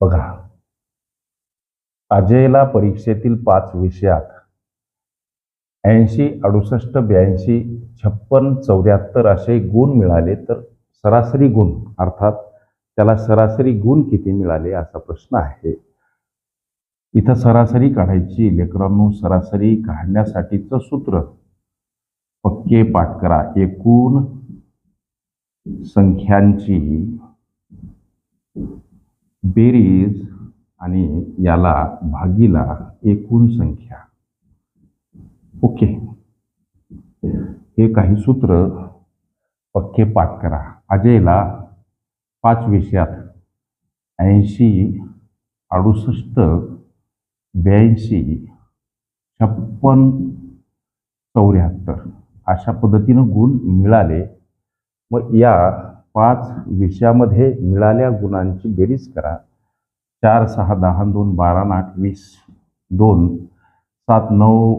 बघा. अजयला परीक्षेतील पाच विषयात ऐंशी अडुसष्ट ब्याऐंशी छप्पन चौऱ्याहत्तर असे गुण मिळाले तर सरासरी गुण अर्थात त्याला सरासरी गुण किती मिळाले असा प्रश्न आहे. इथं सरासरी काढायची लेकरांनो सरासरी काढण्यासाठीचं सूत्र. पक्के पाठ करा. एकूण संख्यांची बेरीज आणि याला भागीला एकूण संख्या. ओके. हे काही सूत्र पक्के पाठ करा. अजयला पाच विषयात ऐंशी अडुसष्ट ब्याऐंशी छप्पन चौऱ्याहत्तर अशा पद्धतीनं गुण मिळाले. मग या पाच विषयामध्ये मिळाल्या गुणांची बेरीज करा. चार सहा दहा दोन बारा आठ वीस दोन सात नऊ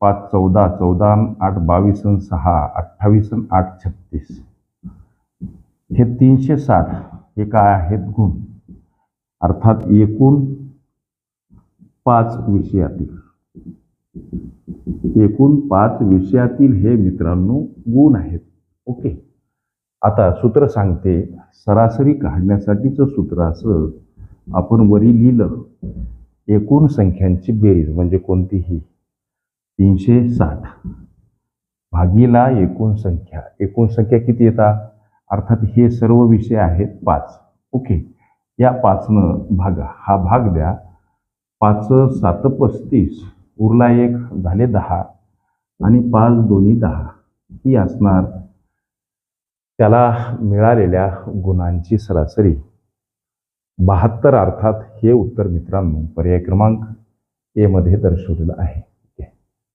पाच चौदा चौदा आठ बावीस सहा अठ्ठावीस आठ छत्तीस. हे तीनशे साठ हे काय आहेत गुण? अर्थात एकूण पाच विषयातील. एकूण पाच विषयातील हे मित्रांनो गुण आहेत. ओके. आता सूत्र सांगते सरासरी काढण्यासाठीचं सूत्र असं आपण वरी लिहिलं एकूण संख्यांची बेरीज म्हणजे कोणतीही? तीनशे साठ. भागीला एकूण संख्या. एकूण संख्या किती येतात अर्थात हे सर्व विषय आहेत पाच. ओके. या पाचनं भागा. हा भाग द्या. पाच सात पस्तीस. उरला एक झाले दहा. आणि पाच दोन्ही दहा. ही असणार त्याला मिळालेल्या गुणांची सरासरी. बहात्तर अर्थात हे उत्तर मित्रांनो पर्याय क्रमांक एमध्ये दर्शवलेलं आहे.